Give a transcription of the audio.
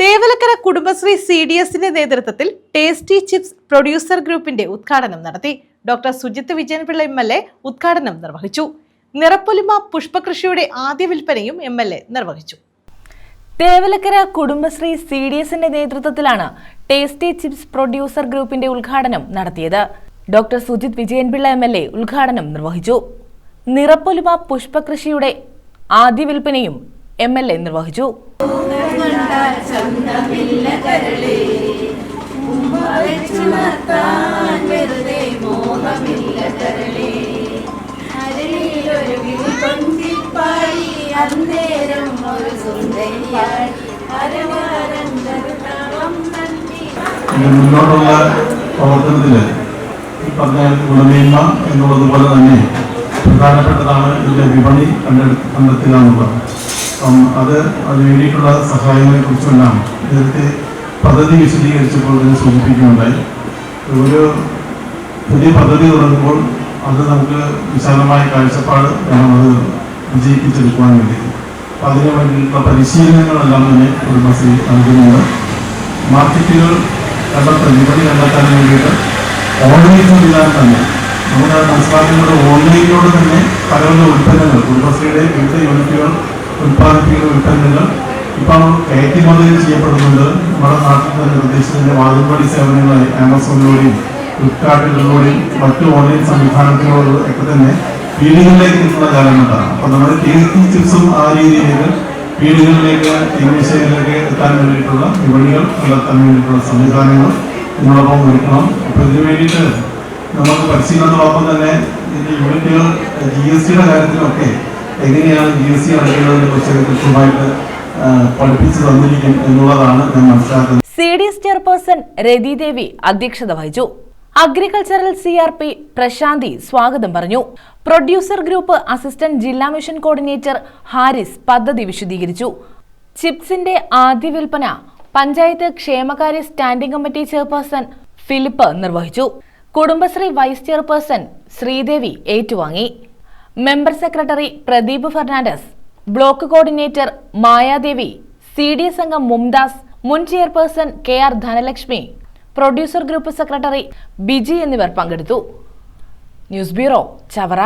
Thevalakkara Kudumbashree C D എസിന്റെ നേതൃത്വത്തിൽ tasty chips producer ഗ്രൂപ്പിന്റെ ഉദ്ഘാടനം നടത്തി doctor Sujith Vijayanpillai M L A ഉദ്ഘാടനം നിർവഹിച്ചു. നിറപ്പൊലിമ പുഷ്പകൃഷിയുടെ ആദ്യ വിൽപ്പനയും എം എൽ എ നിർവഹിച്ചു. തേവലക്കര കുടുംബശ്രീ സി ഡി എസിന്റെ നേതൃത്വത്തിലാണ് ടേസ്റ്റി ചിപ്സ് പ്രൊഡ്യൂസർ ഗ്രൂപ്പിന്റെ ഉദ്ഘാടനം നടത്തിയത്. Doctor Sujith Vijayanpillai M L A ഉദ്ഘാടനം നിർവഹിച്ചു. നിറപ്പൊലിമ പുഷ്പകൃഷിയുടെ ആദ്യ വിൽപ്പനയും എം എൽ എ നിർവഹിച്ചു. മുന്നോട്ടുള്ള പ്രവർത്തനത്തിൽ ഈ പറഞ്ഞ ഗുണമേന്മ എന്നുള്ളതുപോലെ തന്നെ പ്രധാനപ്പെട്ടതാണ് ഇതിന്റെ വിപണി കണ്ടെടു കണ്ടെത്തുക എന്നുള്ളത് അപ്പം അത് അതിന് വേണ്ടിയിട്ടുള്ള സഹായങ്ങളെ കുറിച്ചെല്ലാം നേരത്തെ പദ്ധതി വിശദീകരിച്ചപ്പോൾ ഇതിനെ സൂചിപ്പിക്കുകയുണ്ടായി ഒരു പുതിയ പദ്ധതി തുടങ്ങുമ്പോൾ അത് നമുക്ക് വിശാലമായ കാഴ്ചപ്പാട് വേണം അത് വിജയിപ്പിച്ചെടുക്കുവാൻ വേണ്ടി. അതിനു പരിശീലനങ്ങളെല്ലാം തന്നെ കുടുംബശ്രീ നൽകുന്നുണ്ട്. മാർക്കറ്റുകൾ കണ്ട വിപണി കണ്ടെത്താൻ വേണ്ടിയിട്ട് ഓൺലൈൻ സംവിധാനം തന്നെ നമ്മുടെ സംസ്ഥാനങ്ങളുടെ ഓൺലൈനിലൂടെ തന്നെ പല പല ഉൽപ്പന്നങ്ങൾ കുടുംബശ്രീയുടെ വിവിധ യൂണിറ്റുകൾ ഉൽപ്പാദിപ്പിക്കുന്ന ഉൽപ്പന്നങ്ങൾ ഇപ്പം കയറ്റുമതി ചെയ്യപ്പെടുന്നുണ്ട്. നമ്മുടെ നാട്ടിൽ തന്നെ പ്രദേശത്തിന്റെ വാതിൽപ്പടി സേവനങ്ങളായി ആമസോണിലൂടെയും ഫ്ലിപ്കാർട്ടുകളിലൂടെയും മറ്റു ഓൺലൈൻ സംവിധാനത്തിലൂടെ ഒക്കെ തന്നെ വീടുകളിലേക്ക് നിൽക്കുന്ന കാലഘട്ടമാണ് അപ്പം നമ്മുടെ ടേസ്റ്റി ചിപ്സും ആ രീതിയിലേക്ക് വീടുകളിലേക്ക് തീർച്ചയായിലേക്ക് എത്താൻ വേണ്ടിയിട്ടുള്ള വിപണികൾ കണ്ടെത്താൻ വേണ്ടിയിട്ടുള്ള സംവിധാനങ്ങൾ നമ്മളൊപ്പം ഒരുക്കണം. അപ്പോൾ ഇതിനു വേണ്ടിയിട്ട് നമുക്ക് പരിശീലനത്തോടൊപ്പം തന്നെ ഇതിന്റെ യൂണിറ്റുകൾ ജി എസ് ടിയുടെ കാര്യത്തിലൊക്കെ എങ്ങനെയാണ് ജി എസ് ടി അടയ്ക്കുന്നതിനെ കുറിച്ച് കൃത്യമായിട്ട് പഠിപ്പിച്ചു തന്നിരിക്കും എന്നുള്ളതാണ് ഞാൻ മനസ്സിലാക്കുന്നത്. C D S chairperson Rathi Devi അധ്യക്ഷത വഹിച്ചു. Agricultural C R P Prashanthi സ്വാഗതം പറഞ്ഞു. പ്രൊഡ്യൂസർ ഗ്രൂപ്പ് അസിസ്റ്റന്റ് ജില്ലാ മിഷൻ കോർഡിനേറ്റർ ഹാരിസ് പദ്ധതി വിശദീകരിച്ചു. ചിപ്സിന്റെ ആദ്യ വിൽപ്പന പഞ്ചായത്ത് ക്ഷേമകാര്യ സ്റ്റാൻഡിംഗ് കമ്മിറ്റി ചെയർപേഴ്സൺ ഫിലിപ്പ് നിർവഹിച്ചു. കുടുംബശ്രീ വൈസ് ചെയർപേഴ്സൺ ശ്രീദേവി ഏറ്റുവാങ്ങി. Member secretary Pradeep Fernandez block coordinator Mayadevi C D S അംഗം മുംദാസ് മുൻ chairperson K R Dhanalakshmi producer group secretary Biji എന്നിവർ പങ്കെടുത്തു. News bureau Chavara.